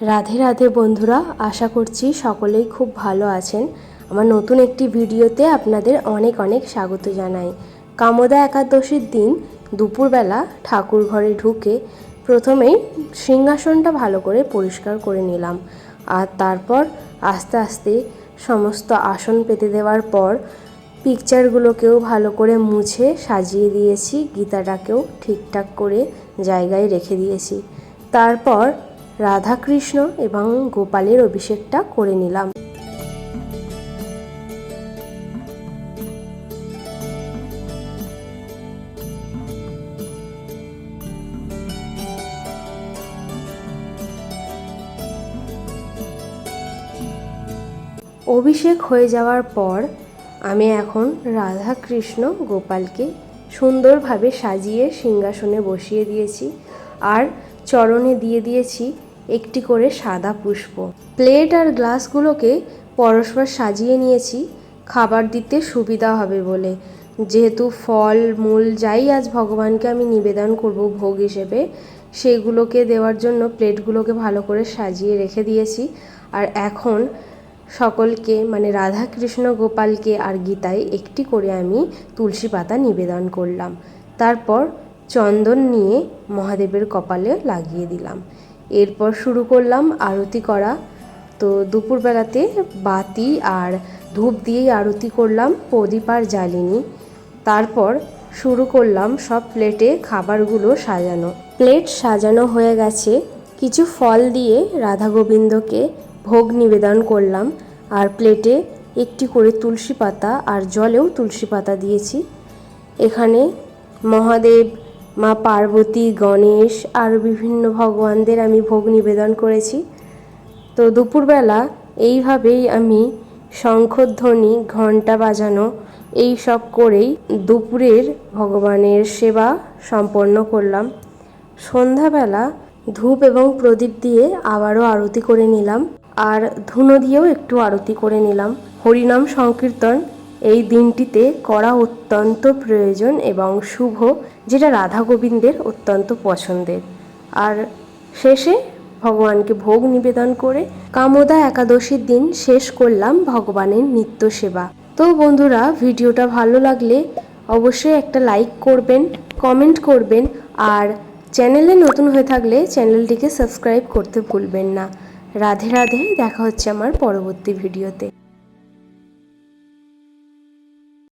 রাধে রাধে বন্ধুরা, আশা করছি সকলেই খুব ভালো আছেন। আমার নতুন একটি ভিডিওতে আপনাদের অনেক অনেক স্বাগত জানাই। কামদা একাদশীর দিন দুপুরবেলা ঠাকুর ঘরে ঢুকে প্রথমেই সিংহাসনটা ভালো করে পরিষ্কার করে নিলাম। আর তারপর আস্তে আস্তে সমস্ত আসন পেতে দেওয়ার পর পিকচারগুলোকেও ভালো করে মুছে সাজিয়ে দিয়েছি, গীতাটাকেও ঠিকঠাক করে জায়গায় রেখে দিয়েছি। তারপর রাধাকৃষ্ণ এবং গোপালের অভিষেকটা করে নিলাম। অভিষেক হয়ে যাওয়ার পর আমি এখন রাধা কৃষ্ণ গোপালকে সুন্দরভাবে সাজিয়ে সিংহাসনে বসিয়ে দিয়েছি আর চরণে দিয়ে দিয়েছি একটি করে সাদা পুষ্প। প্লেট আর গ্লাসগুলোকে পরস্পর সাজিয়ে নিয়েছি। খাবার দিতে সুবিধা হবে বলে। যেহেতু ফল, মূল যাই আজ ভগবানকে আমি নিবেদন করব ভোগ হিসেবে, সেগুলোকে দেওয়ার জন্য প্লেটগুলোকে ভালো করে সাজিয়ে রেখে দিয়েছি। আর এখন সকলকে মানে রাধা কৃষ্ণ গোপালকে আর গীতায় একটি করে আমি তুলসী পাতা নিবেদন করলাম। তারপর চন্দন নিয়ে মহাদেবের কপালে লাগিয়ে দিলাম। এরপর শুরু করলাম আরতি করা। তো দুপুরবেলাতে বাতি আর ধূপ দিয়েই আরতি করলাম প্রদীপ আর জ্বালিনি। তারপর শুরু করলাম সব প্লেটে খাবারগুলো সাজানো। প্লেট সাজানো হয়ে গেছে। কিছু ফল দিয়ে রাধা গোবিন্দকে ভোগ নিবেদন করলাম। আর প্লেটে একটি করে তুলসী পাতা আর জলেও তুলসী পাতা দিয়েছি। এখানে মহাদেব মা পার্বতী, গণেশ আর বিভিন্ন ভগবানদের আমি ভোগ নিবেদন করেছি। তো দুপুরবেলা এইভাবেই আমি শঙ্খধ্বনি, ঘণ্টা বাজানো, এই সব করেই দুপুরের ভগবানের সেবা সম্পন্ন করলাম। সন্ধ্যাবেলা ধূপ এবং প্রদীপ দিয়ে আবারও আরতি করে নিলাম। আর ধুনো দিয়েও একটু আরতি করে নিলাম। হরিনাম সংকীর্তন এই দিনটিতে করা অত্যন্ত প্রয়োজন এবং শুভ, যেটা রাধা গোবিন্দের অত্যন্ত পছন্দের। আর শেষে ভগবানকে ভোগ নিবেদন করে কামদা একাদশীর দিন শেষ করলাম ভগবানের নিত্য সেবা। তো বন্ধুরা, ভিডিওটা ভালো লাগলে অবশ্যই একটা লাইক করবেন, কমেন্ট করবেন, আর চ্যানেলে নতুন হয়ে থাকলে চ্যানেলটিকে সাবস্ক্রাইব করতে ভুলবেন না। রাধে রাধে, দেখা হচ্ছে আমার পরবর্তী ভিডিওতে।